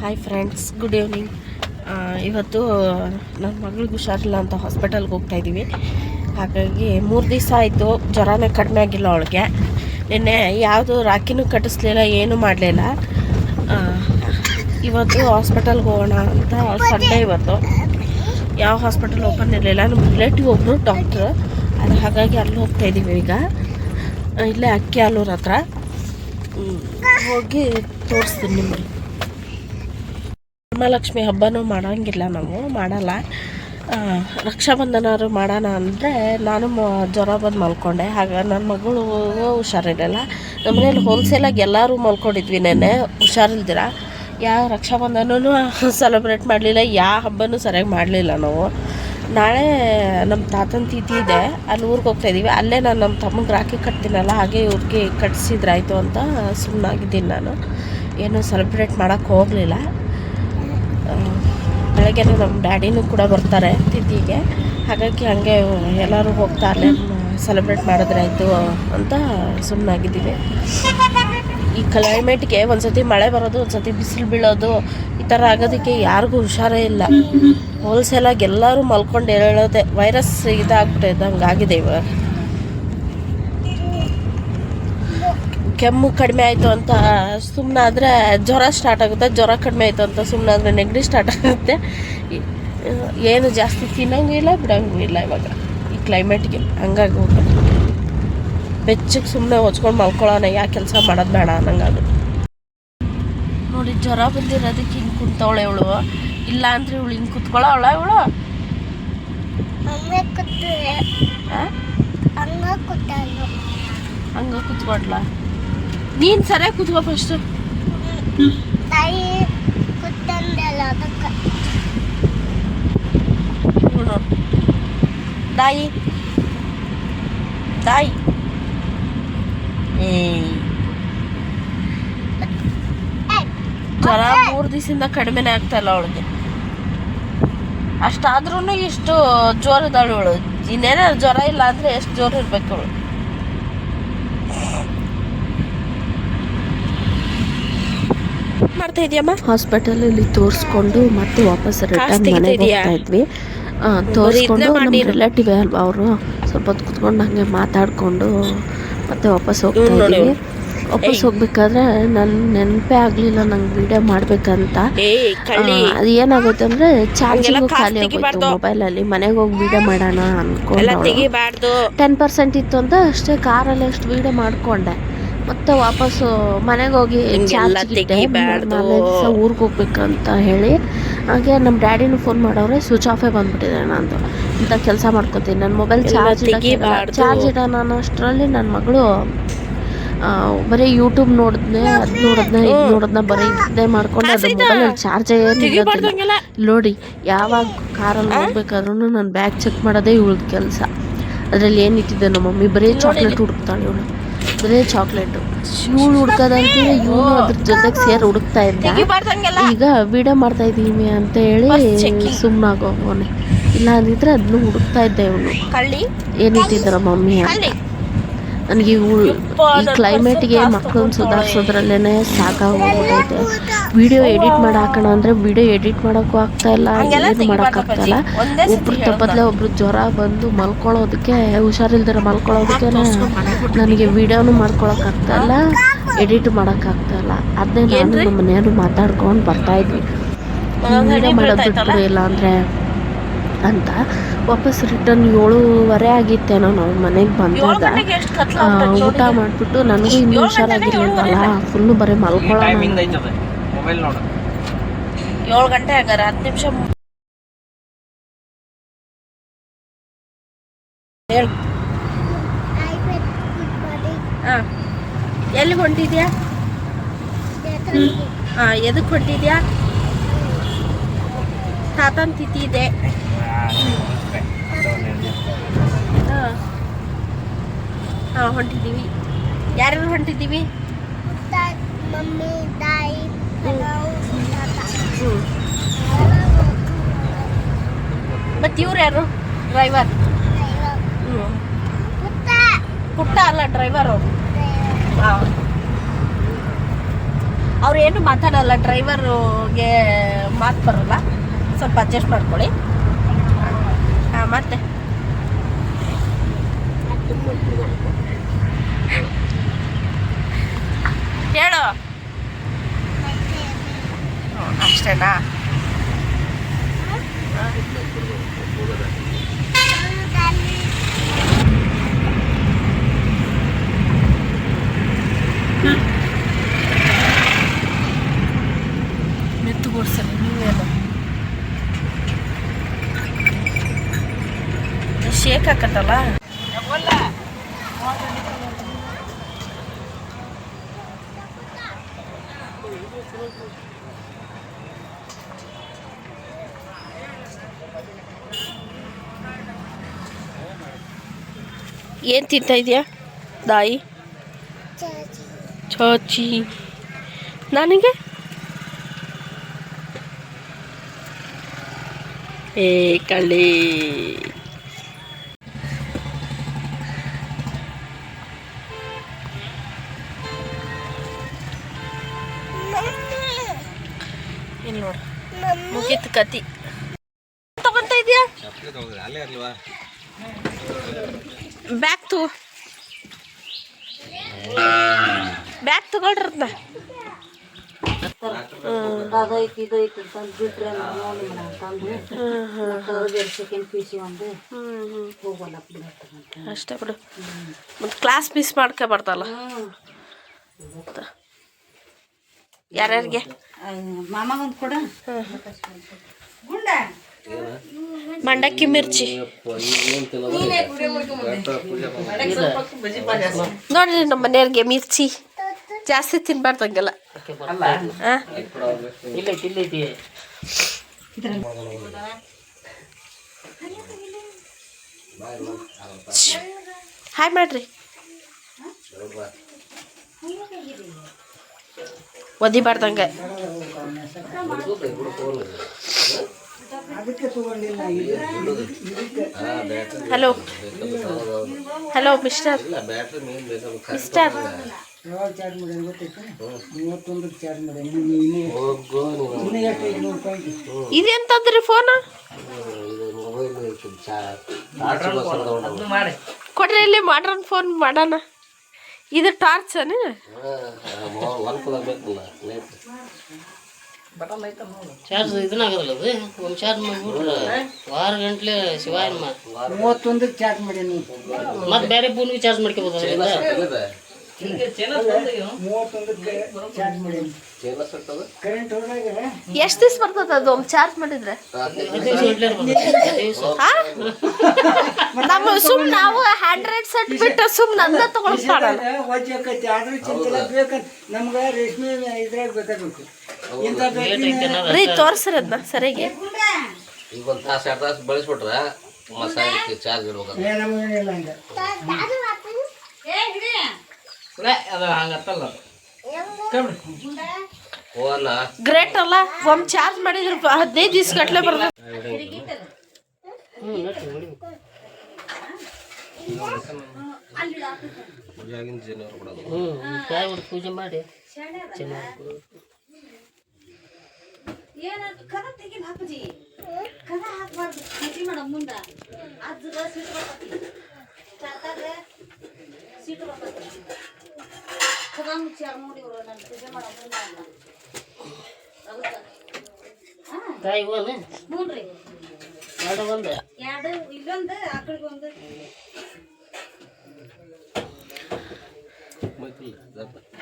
Hi friends good evening ಇವತ್ತು ನನ್ನ ಮಗಳಿಗೆ ಹುಷಾರಿಲ್ಲ ಅಂತ ಹಾಸ್ಪಿಟಲ್ಗೆ ಹೋಗ್ತಾ ಇದ್ದೀವಿ ಹಾಗಾಗಿ ಮೂರು ದಿವಸ ಆಯಿತು, ಜ್ವರನೇ ಕಡಿಮೆ ಆಗಿಲ್ಲ ಅವಳಿಗೆ. ನಿನ್ನೆ ಯಾವುದು ರಾಕಿನೂ ಕಟ್ಟಿಸ್ಲಿಲ್ಲ, ಏನೂ ಮಾಡಲಿಲ್ಲ. ಇವತ್ತು ಹಾಸ್ಪಿಟಲ್ಗೆ ಹೋಗೋಣ ಅಂತ ಸಂಡೇ ಇವತ್ತು. ಯಾವ ಹಾಸ್ಪಿಟಲ್ ಓಪನ್ ಇರಲಿಲ್ಲ ನಮ್ಮ ರಿಲೇಟಿವ್ ಒಬ್ಬರು ಡಾಕ್ಟ್ರು ಅದು ಹಾಗಾಗಿ ಅಲ್ಲಿ ಹೋಗ್ತಾ ಇದ್ದೀವಿ ಈಗ. ಇಲ್ಲೇ ಅಕ್ಕಿ ಹಾಲೂರ ಹತ್ರ. ಹೋಗಿ ತೋರಿಸ್ತೀನಿ ನಿಮಗೆ. ವರಮಹಾಲಕ್ಷ್ಮಿ ಹಬ್ಬನೂ ಮಾಡೋಂಗಿಲ್ಲ ನಾವು, ಮಾಡಲ್ಲ. ರಕ್ಷಾಬಂಧನವರು ಮಾಡೋಣ ಅಂದರೆ ನಾನು ಜ್ವರ ಬಂದು ಮಲ್ಕೊಂಡೆ. ಹಾಗೆ ನನ್ನ ಮಗಳು ಹುಷಾರಿರಲಿಲ್ಲ. ನಮ್ಮ ಮನೇಲಿ ಹೋಲ್ಸೇಲಾಗಿ ಎಲ್ಲರೂ ಮಲ್ಕೊಂಡಿದ್ವಿ ನೆನ್ನೆ. ಹುಷಾರಿಲ್ದಿರ? ಯಾವ ರಕ್ಷಾಬಂಧನೂ ಸೆಲೆಬ್ರೇಟ್ ಮಾಡಲಿಲ್ಲ ಯಾವ ಹಬ್ಬನೂ ಸರಿಯಾಗಿ ಮಾಡಲಿಲ್ಲ ನಾವು. ನಾಳೆ ನಮ್ಮ ತಾತನ ತೀತಿ ಇದೆ, ಅಲ್ಲಿ ಊರಿಗೆ ಹೋಗ್ತಾ ಇದ್ದೀವಿ ಅಲ್ಲೇ ನಾನು ನಮ್ಮ ತಮ್ಮಗೆ ರಾಖಿ ಕಟ್ತೀನಲ್ಲ, ಹಾಗೆ ಇವ್ರಿಗೆ ಕಟ್ಸಿದ್ರಾಯ್ತು ಅಂತ ಸುಮ್ಮನಾಗಿದ್ದೀನಿ ನಾನು. ಏನೂ ಸೆಲೆಬ್ರೇಟ್ ಮಾಡೋಕ್ಕೆ ಹೋಗಲಿಲ್ಲ. ಬೆಳಗ್ಗೆ ನಮ್ಮ ಡ್ಯಾಡಿನೂ ಕೂಡ ಬರ್ತಾರೆ ತಿಥಿಗೆ ಹಾಗಾಗಿ ಹಾಗೆ ಎಲ್ಲರೂ ಹೋಗ್ತಾ ಅಲ್ಲೇ ಸೆಲೆಬ್ರೇಟ್ ಮಾಡಿದ್ರಾಯ್ತು ಅಂತ ಸುಮ್ಮನಾಗಿದ್ದೀವಿ ಈ ಕ್ಲೈಮೇಟ್ಗೆ ಒಂದ್ಸತಿ ಮಳೆ ಬರೋದು, ಒಂದ್ಸತಿ ಬಿಸಿಲು ಬೀಳೋದು ಈ ಥರ ಆಗೋದಕ್ಕೆ ಯಾರಿಗೂ ಹುಷಾರೇ ಇಲ್ಲ. ಹೋಲ್ಸೇಲಾಗಿ ಎಲ್ಲರೂ ಮಲ್ಕೊಂಡು ಹೇಳೋದೆ ವೈರಸ್ ಇದಾಗ್ಬಿಟ್ಟಿದೆ ಆಗಿದೆ ಇವಾಗ. ಕೆಮ್ಮು ಕಡಿಮೆ ಆಯಿತು ಅಂತ ಸುಮ್ಮನಾದರೆ ಜ್ವರ ಸ್ಟಾರ್ಟ್ ಆಗುತ್ತೆ. ಜ್ವರ ಕಡಿಮೆ ಆಯಿತು ಅಂತ ಸುಮ್ಮನಾದರೆ ನೆಗಡಿ ಸ್ಟಾರ್ಟ್ ಆಗುತ್ತೆ. ಏನು ಜಾಸ್ತಿ ತಿನ್ನೋಂಗೂ ಇಲ್ಲ ಬಿಡಂಗೂ ಇಲ್ಲ ಇವಾಗ. ಈ ಕ್ಲೈಮೇಟ್ಗೆ ಹಂಗಾಗಿ ಹೋಗ್ಬೇಕು. ಬೆಚ್ಚಗೆ ಸುಮ್ಮನೆ ಹೊಚ್ಕೊಂಡು ಮಲ್ಕೊಳ್ಳೋಣ ಯಾಕೆ ಕೆಲಸ ಮಾಡೋದು ಬೇಡ ಅನ್ನಂಗಾಗುತ್ತೆ ನೋಡಿ ಜ್ವರ ಬಂದಿರೋದಕ್ಕೆ ಹಿಂಗೆ ಕುಂತವಳೆ ಇವಳು. ಇಲ್ಲ ಅಂದ್ರೆ ಇವಳು ಹಿಂಗೆ ಕುತ್ಕೊಳ್ಳೋಳ ಇವಳು? ಹಂಗ ಕುತ್ಕೊಂಡ್ಲಾ ಹಂಗೆ ನೀನು ಸರಿಯಾಗಿ ಕೂತ್ಕೋ ಫಸ್ಟ್ ತಾಯಿ ಕೂತಂದಲ್ಲ ಅದಕ್ಕೆ. ದಾಯಿ ಏಯ್ ಜ್ವರ ಮೂರು ದಿವಸದಿಂದ ಕಡಿಮೆನೇ ಆಗ್ತಾ ಇಲ್ಲ ಅವಳಿಗೆ. ಅಷ್ಟಾದ್ರೂ ಇಷ್ಟು ಜೋರದಾಳು ಅವಳು ಇನ್ನೇನಾದ್ರು ಜ್ವರ ಇಲ್ಲ ಅಂದ್ರೆ ಎಷ್ಟು ಜೋರು ಇರ್ಬೇಕು ಅವಳು. ಮಾಡ್ತಾ ಇದೆಯಮ್ಮ ಹಾಸ್ಪಿಟಲಲ್ಲಿ ತೋರಿಸ್ಕೊಂಡು ಮತ್ತೆ ವಾಪಸ್ ರಿಟರ್ನ್ ಮನೆಗೆ ಹೋಗ್ತಾ ಇದ್ವಿ. ತೋರಿಸ್ಕೊಂಡು ನಮ್ಮ ರಿಲೇಟಿವ್ ಅಲ್ವಾ ಅವರು? ಸ್ವಲ್ಪ ಹೊತ್ತು ಕುತ್ಕೊಂಡು ಹಂಗೆ ಮಾತಾಡಿಕೊಂಡು ಮತ್ತೆ ವಾಪಸ್ ಹೋಗ್ತಾ ಇದ್ವಿ. ವಾಪಸ್. ಹೋಗ್ಬೇಕಾದ್ರೆ ನನ್ ನೆನಪೇ ಆಗ್ಲಿಲ್ಲ ನಂಗೆ ವಿಡಿಯೋ ಮಾಡ್ಬೇಕಂತ. ಅದು ಏನಾಗುತ್ತೆ ಅಂದ್ರೆ ಚಾರ್ಜಿಂಗ್ ಖಾಲಿ ಆಗೋಯ್ತು. ಮೊಬೈಲಲ್ಲಿ ಮನೆಗೆ ಹೋಗಿ ವಿಡಿಯೋ ಮಾಡೋಣ ಅನ್ಕೊಂಡು. ತೆಗಿಬಾರ್ದು. ಟೆನ್ ಪರ್ಸೆಂಟ್ ಇತ್ತು ಅಂತ ಅಷ್ಟೇ ಕಾರಲ್ಲಿ ಅಷ್ಟು ವಿಡಿಯೋ ಮಾಡ್ಕೊಂಡೆ. ಮತ್ತೆ ವಾಪಸ್ಸು ಮನೆಗೆ ಹೋಗಿ ಊರಿಗೆ ಹೋಗ್ಬೇಕಂತ ಹೇಳಿ. ಹಾಗೆ ನಮ್ಮ ಡ್ಯಾಡಿನೂ ಫೋನ್ ಮಾಡೋರೆ ಸ್ವಿಚ್ ಆಫೇ ಬಂದ್ಬಿಟ್ಟಿದೆ ನಾನು ಇಂಥ ಕೆಲಸ ಮಾಡ್ಕೊತೀನಿ. ನನ್ನ ಮೊಬೈಲ್ ಚಾರ್ಜ್. ಚಾರ್ಜ್ ಇಡ ನಾನು ಅಷ್ಟರಲ್ಲಿ ನನ್ನ ಮಗಳು ಬರೀ ಯೂಟ್ಯೂಬ್ ನೋಡಿದ್ನೆ ಅದು ನೋಡಿದ್ನೆ ಇದು ನೋಡದ್ನ ಬರೀ ಇದೇ ಮಾಡ್ಕೊಂಡು ಅದು ಮೊಬೈಲಲ್ಲಿ ಚಾರ್ಜ್ ನೋಡಿ ಯಾವಾಗ ಕಾರಲ್ಲಿ ಹೋಗ್ಬೇಕಾದ್ರೂ ನಾನು ಬ್ಯಾಗ್ ಚೆಕ್ ಮಾಡೋದೇ ಇವಳದ ಕೆಲಸ. ಅದರಲ್ಲಿ ಏನಿಟ್ಟಿದ್ದೆ ನಮ್ಮ ಮಮ್ಮಿ? ಬರೀ ಚಾಕ್ಲೇಟ್ ಹುಡುಕ್ತಾಳೆ ಇವಳು. ಬರೀ ಚಾಕ್ಲೇಟು ಇವಳು ಹುಡ್ಕೋದಂತೀವಿ ಇವನು ಅದ್ರ ಜೊತೆಗೆ ಸೇರಿ ಹುಡುಕ್ತಾ ಇದ್ದ. ಈಗ ವಿಡಿಯೋ ಮಾಡ್ತಾ ಇದ್ದೀವಿ ಅಂತ ಹೇಳಿ checking. ಸುಮ್ಮನಾಗೋವನೆ ಇಲ್ಲ ಅಂದಿದ್ರೆ ಅದನ್ನು ಹುಡುಕ್ತಾ ಇದ್ದ ಇವನು. ಕಳ್ಳಿ. ಏನಿಟ್ಟಿದ್ದಾರ ಮಮ್ಮಿ ಅಂತ. ನನಗೆ ಇವು ಈ ಕ್ಲೈಮೇಟ್ಗೆ ಮಕ್ಕಳನ್ನು. ಸುಧಾರಿಸೋದ್ರಲ್ಲೇ ಸಾಕಾಗೋಗ್ಬಿಟ್ಟೈತೆ ವಿಡಿಯೋ ಎಡಿಟ್ ಮಾಡಿ ಹಾಕೋಣ ಅಂದರೆ ವಿಡಿಯೋ ಎಡಿಟ್ ಮಾಡೋಕ್ಕೂ ಆಗ್ತಾ ಇಲ್ಲ ಹಂಗೆಲ್ಲ ಏನು ಮಾಡೋಕ್ಕಾಗ್ತಾಯಿಲ್ಲ ಒಬ್ರು ಹೇಳೋದು ತಪ್ಪದ್ಲೆ ಒಬ್ರು ಜ್ವರ ಬಂದು ಮಲ್ಕೊಳ್ಳೋದಕ್ಕೆ ಹುಷಾರಿಲ್ದಿರೋ ಮಲ್ಕೊಳ್ಳೋದಕ್ಕೆ ನನಗೆ ವಿಡಿಯೋನು ಮಾಡ್ಕೊಳಕ್ಕಾಗ್ತಾಯಿಲ್ಲ ಎಡಿಟ್ ಮಾಡೋಕ್ಕಾಗ್ತಾಯಿಲ್ಲ ಅದನ್ನೇ ನಾನು? ನಮ್ಮ ಮನೆಯವರು ಮಾತಾಡ್ಕೊಂಡು ಬರ್ತಾಯಿದ್ವಿ ವಿಡಿಯೋ ಮಾಡೋದು ಬಿಟ್ಬಿಡು ಇಲ್ಲ ಅಂದರೆ ಅಂತ ವಾಪಸ್ ರಿಟರ್ನ್ ಏಳುವರೆ ಆಗಿತ್ತೇನೋ ನಾವು ಮನೆಗೆ ಬಂದಾಗ. ಊಟ. ಮಾಡಿಬಿಟ್ಟು ನನಗೂ ಇನ್ನೂ ಹುಷಾರಾಗಿರ್ಲಿಲ್ಲ. ಫುಲ್ಲು ಬರೀ ಮಲ್ಕೊಳ್ಳೋಣ ಟೈಮಿಂಗ್ ಐತದೆ. ಮೊಬೈಲ್ ನೋಡು. ಏಳು ಗಂಟೆ ಆಗಾರ ಹತ್ತು ನಿಮಿಷ ಹಾಂ. ಎಲ್ಲಿ ಹೊಂಟಿದ್ಯಾ? ಹಾ ಎದಕ್ ಹೊಂಟಿದ್ಯಾ? ತಾತನ ತಿಥಿ ಇದೆ ಹಾಂ ಹಾಂ ಹೊಂಟಿದ್ದೀವಿ ಯಾರ್ಯಾರು ಹೊಂಟಿದ್ದೀವಿ ಮತ್ತು ಇವ್ರು ಯಾರು ಡ್ರೈವರ್ ಹ್ಞೂ ಪುಟ್ಟ ಅಲ್ಲ ಡ್ರೈವರ್ ಅವರು ಹಾಂ ಅವ್ರು ಏನು ಮಾತಾಡಲ್ಲ ಡ್ರೈವರ್ಗೆ ಮಾತು ಬರಲ್ಲ. ಸ್ವಲ್ಪ ಅಡ್ಜಸ್ಟ್ ಮಾಡ್ಕೊಳ್ಳಿ ಹಾಂ ಮತ್ತೆ ಹೇಳು ಹ್ಮ್, ಅಷ್ಟೇನಾ ಮೆತ್ತುಗೊಡ್ಸಲ್ಲ ಶೇಕ್ ಹಾಕತ್ತಲ್ಲ ಏನು ತಿಂತಾ ಇದೆಯಾ ದಾಯಿ ಚಾಚಿ ಚಾಚಿ ನನಗೆ ಏ ಕಳ್ಳಿ ಕತಿ ತಗೊಂತ ಇದೆಯಾ ಬ್ಯಾಗ್ ತಗೋ. ಬ್ಯಾಗ್ ತಗೊಳ್ರದ್ನ ಅದೈತಿ ಇದೈತಿ ಅಂತಂದು ಬಿಟ್ರೆ ನೋಡಿ ತಂದು ಸೆಕೆಂಡ್ ಪಿ ಸಿ ಒಂದು ಹೋಗೋಲ್ಲ ಅಷ್ಟೇ ಬಿಡು. ಮತ್ತು ಕ್ಲಾಸ್ ಮಿಸ್ ಮಾಡ್ಕೊಬಾರ್ದಲ್ಲ. ಯಾರ್ಯಾರಿಗೆ? ಮಾಮಗೊಂದು ಕೊಡ. ಗುಂಡ? ಮಂಡಕ್ಕಿ ಮಿರ್ಚಿ. ನೋಡ್ರಿ ನಮ್ಮ ಮನೆಯವ್ರಿಗೆ ಮಿರ್ಚಿ ಜಾಸ್ತಿ? ಇಲ್ಲೈತಿ ಇಲ್ಲೈತಿ ಹಾಯ್ ಮಾಡ್ರಿ. ಒದಿಬಾರ್ದಂಗೆ. ಹಲೋ ಹಲೋ ಮಿಸ್ಟರ್ ಮಿಸ್ಟರ್ ಇದೆಂತಂದ್ರಿ ಫೋನ್ ಮಾಡಿ ಕೊಡ್ರಿ ಇಲ್ಲಿ ಮಾಡ್ರನ್ ಫೋನ್ ಮಾಡೋಣ. ಇದು ಟಾರ್ಚ್ ಅನ? ಚಾರ್ಜ್ ಇದನ್ನಾಗದಲ್ಲ ಅದು? ಒಂದು ಚಾರ್ಜ್ ಮಾಡ್ಬಿಟ್ರೆ ವಾರ ಗಂಟ್ಲೆ ಶಿವಾಯಮ್ಮ ಮೂವತ್ತೊಂದಕ್ಕೆ ಚಾರ್ಜ್ ಮಾಡಿ ಮತ್ತೆ ಬೇರೆ ಫೋನ್ಗೆ ಚಾರ್ಜ್ ಮಾಡ್ಕೋಬೋದು ಮೂವತ್ತೊಂದಕ್ಕೆ ಚಾರ್ಜ್ ಮಾಡಿ. ಎಷ್ಟು ದಿವಸ ಬರ್ತದ ಅದು? ಒಮ್ಮೆ ಚಾರ್ಜ್ ಮಾಡಿದ್ರೆ? ನಮ್ಮ ಸುಮ್ ನಾವು ಹಂಡ್ರೆಡ್ ಸೆಟ್ ಬಿಟ್ಟು ಸುಮ್ ನಂದ ತಗೊಳ್ತಾಳ ನಮ್ಗೆ ರೇಷ್ಮೆ ಇದ್ರಾಗ ರೀ ತೋರ್ಸ್ರಿ ಅದನ್ನ ಸರಿಯಾಗಿ ಈಗ ಒಂದು ತಾಸು ಎರಡು ತಾಸು ಬಳಸ್ಬಿಟ್ರೆ ಮಸಾಲೆ ಚಾರ್ಜ್ ಇಡ್ಬೇಕು ಹಂಗೆ. ಅದು ಹಂಗತ್ತಲ್ಲ ಗ್ರೇಟ್ ಅಲ್ಲ ಒಮ್ಮೆ ಚಾರ್ಜ್ ಮಾಡಿದ್ರೆ ಪ- ಹದಿನೈದು ದಿವ್ಸ ಗಟ್ಲೆ ಬರ್ತದ ಇವಾಗಿನ ಜನ ಕೊಡೋದು ಹ್ಞೂ ಕಾಯಿ ಹೊಡೆದು ಪೂಜೆ ಮಾಡಿ ಚೆನ್ನಾಗಿ ಏನಾದ್ರು ಕದ ತೆಗಿಲ್ ಹಾಕುಜಿ ಕದ ಹಾಕ್ಬಾರ್ದು ಮದ್ವಿ ಮಾಡೋ ಮುಂದ ಅಜ್ಜಗ ಸೀಟು ಬರ್ತೈತಿ ಒಂದು ಎರಡು ಒಂದು ಎರಡು ಇಲ್ಲೊಂದು ಆ ಕಡೆಗೆ ಒಂದು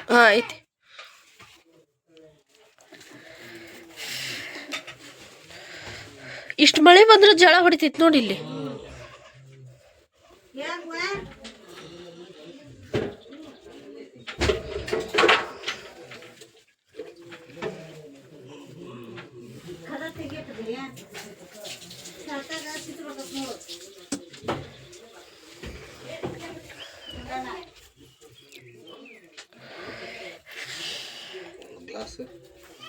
ಹಾಂ ಐತಿ ಇಷ್ಟು ಮಳೆ ಬಂದ್ರೆ ಜಳ ಹೊಡಿತೈತಿ ನೋಡಿ ಇಲ್ಲಿ.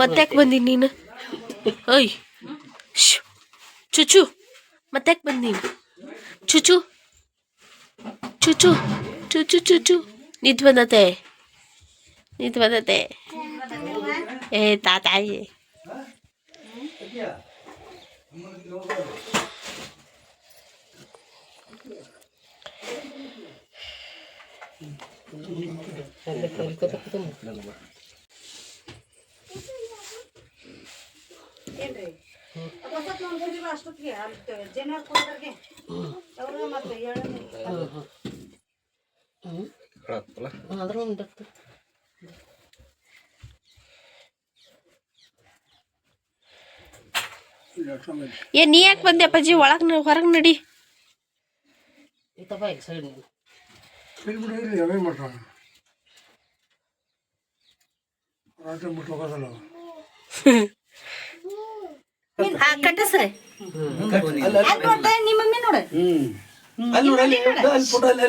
ಮತ್ತ್ಯಾಕೆ ಬಂದೀನಿ ನೀನು? ಓಯ್. ಚುಚು ಮತ್ತ್ಯಾಕೆ ಬಂದೀನಿ ಚುಚು ಚುಚು ಚುಚು ಚುಚು ನಿದ್ ಬಂದತೆ ನಿದ್ ಬಂದತೆ. ಏ ತಾತಾಯಿ. ಹೇಳೋದು ಏ ನೀ ಯಾಕೆ ಬಂದೆ ಅಪ್ಪಾಜಿ? ಒಳಗೆ ಹೊರಗೆ ನಡಿ. ಹಾ ಕಟ್ಟಸ್ರಿ ಅದ್ ನೋಡ್ತಾ ನಿಮ್ಮ ಮಮ್ಮಿ ನೋಡು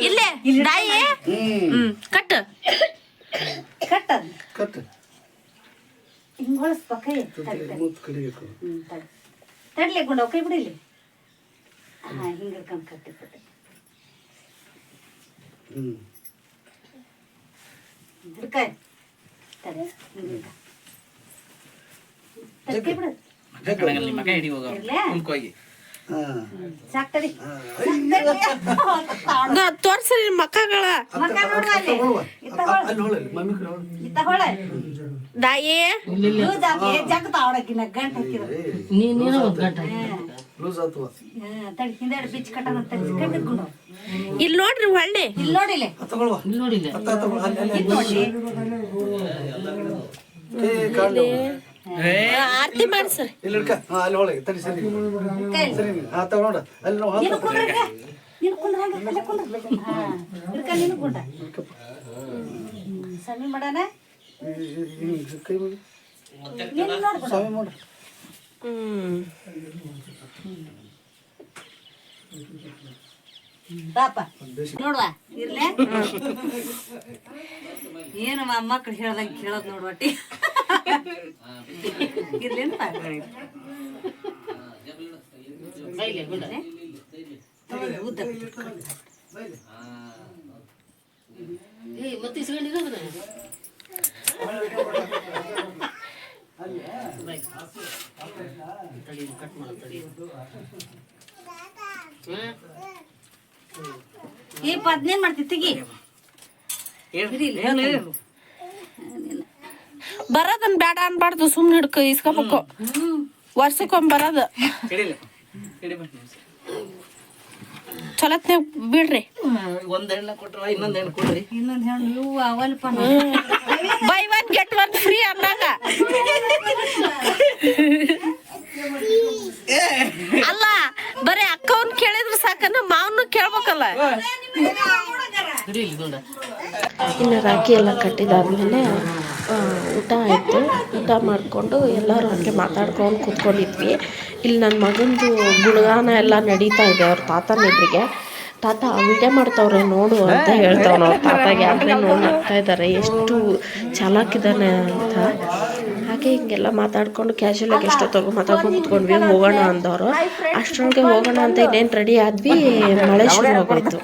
ಇಲ್ಲೇ ದಾಯಿ ಹ್ಮ್ ಕಟ್ ಕಟ್ಟ. ಹಿಂಗ್ ಹೊಳಸ್ಪ ಕೈ ಹ್ಮ್ ತಡಿ ತಡ್ಲಿ ಗುಂಡ ಕೈ ಬಿಡಿಲಿ ಹಿಂಗ ಬಿಟ್ಟು ಮಕ್ಕಳ ಹಿಂಗ್ ಹಿಡ್ಕ. ತಡಿ ಕೈ ಬಿಡು ಇರ್ಲೇ? ಸಾಕ್ ಅಲ್ಲಿ ಲೂಸ್ ಹಾ, ತಡಿ ಕಟ್ಟಿದ್ಕೊಂಡು ಇಲ್ಲಿ ನೋಡ್ರಿ ಒಳ್ಳೆ. ಇಲ್ಲಿ ನೋಡಿಲೆ? ಆರತಿ ಮಾಡ್ಸ್ರಿ ನೀನು. ಕುಂದ್ರಕ ನೀನು ಕುಂದ್ರ ಹಂಗ. ಅಲ್ಲೇ ಕುಂದ್ರ ಹಾ ಹಿಡ್ಕ ನೀನು ಕುಂಡ ಸಮಿ ಮಾಡಣ? ನೀನು ನೋಡ್ಬಿಡ. ಹ್ಮ್. ಪಾಪ ನೋಡುವ ಇರ್ಲೆ? ಏನು ಮಕ್ಕಳು ಹೇಳ್ದಂಗೆ ಕೇಳೋದು ನೋಡು ಒಟ್ಟಿ. ಮತ್ತೆ ಉದ್ದ ಈ ಪದ್ನೇನ್ ಮಾಡ್ತಿ? ತೆಗಿ. ಬರೋದನ್ ಬೇಡ ಅನ್ಬಾರ್ದು ಸುಮ್ನೆ ಹಿಡ್ಕ ಇಸ್ಕೋಬೇಕು ವರ್ಷಕ್ಕೊಮ್ಮೆ ಬರೋದು. ಚಲತ್ನಾಗ ಬಿಡ್ರಿ. ಒಂದ್ ಹೆಣ್ಣ ಕೊಟ್ರ ಇನ್ನೊಂದ್ ಹೆಣ್ಣು ಕೊಡ್ರಿ. ಇನ್ನೊಂದ್ ಹೆಣ್ಣು ಇವು ಅವಲ್ಪ buy one get one free ಅಂದಾಗ. ಅಲ್ಲ, ಬರೀ ಅಕ್ಕವನ್ ಕೇಳಿದ್ರೆ ಸಾಕನ್ನ ಮಾವನು ಕೇಳ್ಬೇಕಲ್ಲ. ಇನ್ನು ರಾಖಿ ಎಲ್ಲ ಕಟ್ಟಿದಾದ್ಮೇಲೆ ಊಟ ಆಯಿತು. ಊಟ ಮಾಡಿಕೊಂಡು ಎಲ್ಲರೂ ಹಾಗೆ ಮಾತಾಡ್ಕೊಂಡು ಕೂತ್ಕೊಂಡಿದ್ವಿ. ಇಲ್ಲಿ ನನ್ನ ಮಗಂದು ಗುಣಗಾನ ಎಲ್ಲ ನಡೀತಾ ಇದೆ, ಅವ್ರ ತಾತನ ಎದುರಿಗೆ. ತಾತ ವಿಡಿಯೋ ಮಾಡ್ತಾವ್ರೆ ನೋಡು ಅಂತ ಹೇಳ್ತಾವ್ ಅವ್ರ ತಾತಾಗೆ ಆದರೆ ನೋಡಿ ನಗ್ತಾ ಇದ್ದಾರೆ ಎಷ್ಟು ಚಾಲಾಕಿದ್ದಾನೆ ಅಂತ. ಹಾಗೆ ಹಿಂಗೆಲ್ಲ ಮಾತಾಡ್ಕೊಂಡು ಕ್ಯಾಶುವಲ್ ಆಗಿ ಎಷ್ಟೊತ್ತವರೆಗೂ ಮಾತಾಡ್ಕೊಂಡು ಕುತ್ಕೊಂಡ್ವಿ. ಹೋಗೋಣ ಅಂದವರು. ಅಷ್ಟರೊಳಗೆ ಹೋಗೋಣ ಅಂತ ಇನ್ನೇನು ರೆಡಿ ಆದ್ವಿ. ಮಳೆ ಶುರುವಾಗೋಯ್ತು.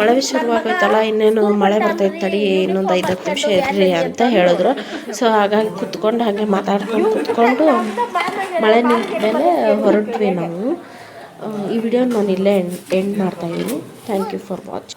ಮಳೆ ಶುರುವಾಗೋಯ್ತಲ್ಲ ಇನ್ನೇನು ಮಳೆ ಬರ್ತೈತೆ ತಡಿ ಇನ್ನೊಂದು ಐದು ಹತ್ತು ನಿಮಿಷ ಇರ್ರಿ ಅಂತ ಹೇಳಿದ್ರು. ಸೊ ಹಾಗಾಗಿ ಕುತ್ಕೊಂಡು ಹಾಗೆ ಮಾತಾಡ್ಕೊಂಡು ಕುತ್ಕೊಂಡು ಮಳೆ ನಿಂತ ಮೇಲೆ ಹೊರಟ್ವಿ ನಾವು. ಈ ವಿಡಿಯೋ ನಾನು ಇಲ್ಲೇ ಎಂಡ್ ಮಾಡ್ತಾಯಿದ್ದೀನಿ ಥ್ಯಾಂಕ್ ಯು ಫಾರ್ ವಾಚ್